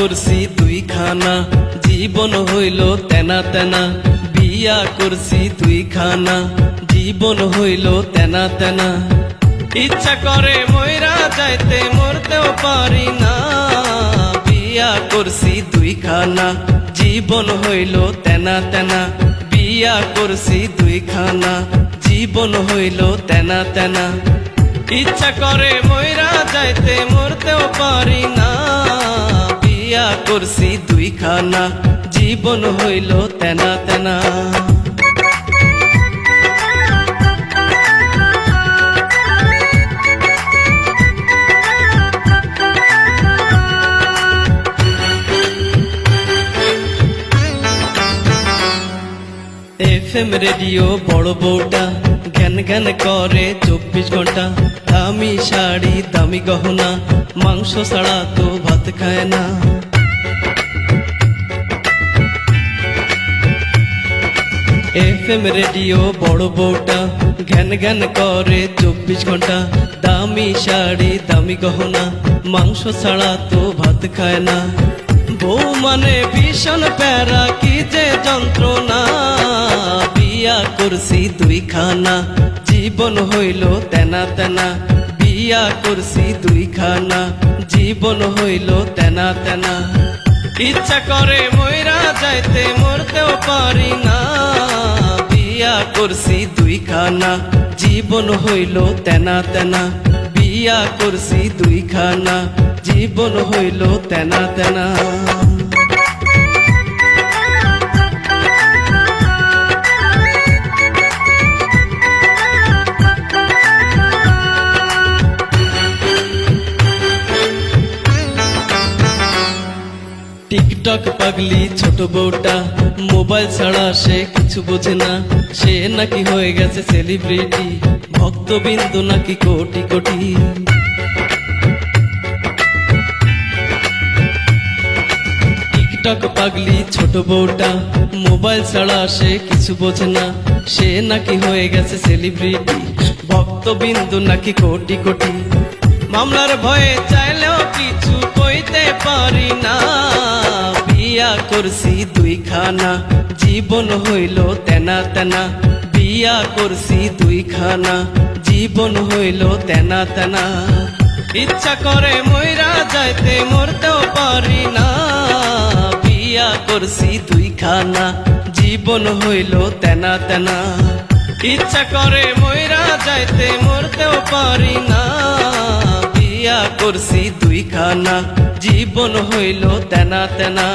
করছি দুই খানা জীবন হইল তেনা তেনা, বিয়া করছি দুই খানা জীবন হইল তেনা তেনা। ইচ্ছা করে ময়রা যাইতে মরতেও পারি না। বিয়া করছি দুই খানা জীবন হইল তেনা তেনা। বিয়া করছি দুই খানা জীবন হইল তেনা তেনা। ইচ্ছা করে ময়রা যাইতে মরতেও পারি দুই খানা জীবন হইল তেনা তেনা। এফএম রেডিও বড় বউটা জ্ঞান জ্ঞান করে চব্বিশ ঘণ্টা। দামি শাড়ি, দামি গহনা, মাংস ছাড়া তো ভাত খায় না। এফএম রেডিও বড় বউটা, ঘ্যান ঘ্যান করে চব্বিশ ঘণ্টা। দামি শাড়ি, দামি গহনা, মাংস ছাড়া তো ভাত খায় না। বউ মানে ভীষণ প্যারা, কি যে যন্ত্রণা। বিয়া করছি দুই খানা জীবন হইল তেনা তেনা। বিয়া করছি দুই খানা জীবন হইল তেনা তেনা। ইচ্ছা করে ময়রা যাইতে মরতেও পারি না। করছি দুই খানা জীবন হইল তেনা তেনা। বিয়া করছি দুই খানা জীবন হইল তেনা তেনা। টিকটক পাগলি ছোট বউটা, মোবাইল ছাড়া সে কিছু বোঝে না। সে নাকি হয়ে গেছে সেলিব্রিটি ভক্তবিন্দু নাকি কোটি কোটি। টিকটক পাগলি ছোট বউটা, মোবাইল ছাড়া সে কিছু বোঝে না। সে নাকি হয়ে গেছে সেলিব্রিটি ভক্তবিন্দু নাকি কোটি কোটি। মামলার ভয়ে চাইলেও কিছু কইতে পারি না। বিয়া করছি দুই খানা জীবন হইল তেনা তেনা। বিয়া করছি দুই খানা জীবন হইল তেনা তেনা। ইচ্ছা করে ময়রা যাইতে মরতেও পারি না। বিয়া করছি দুই খানা জীবন হইল তেনা তেনা। ইচ্ছা করে ময়রা যাইতে মরতেও পারি না। বিয়া করছি দুই খানা জীবন হইল তেনা তেনা।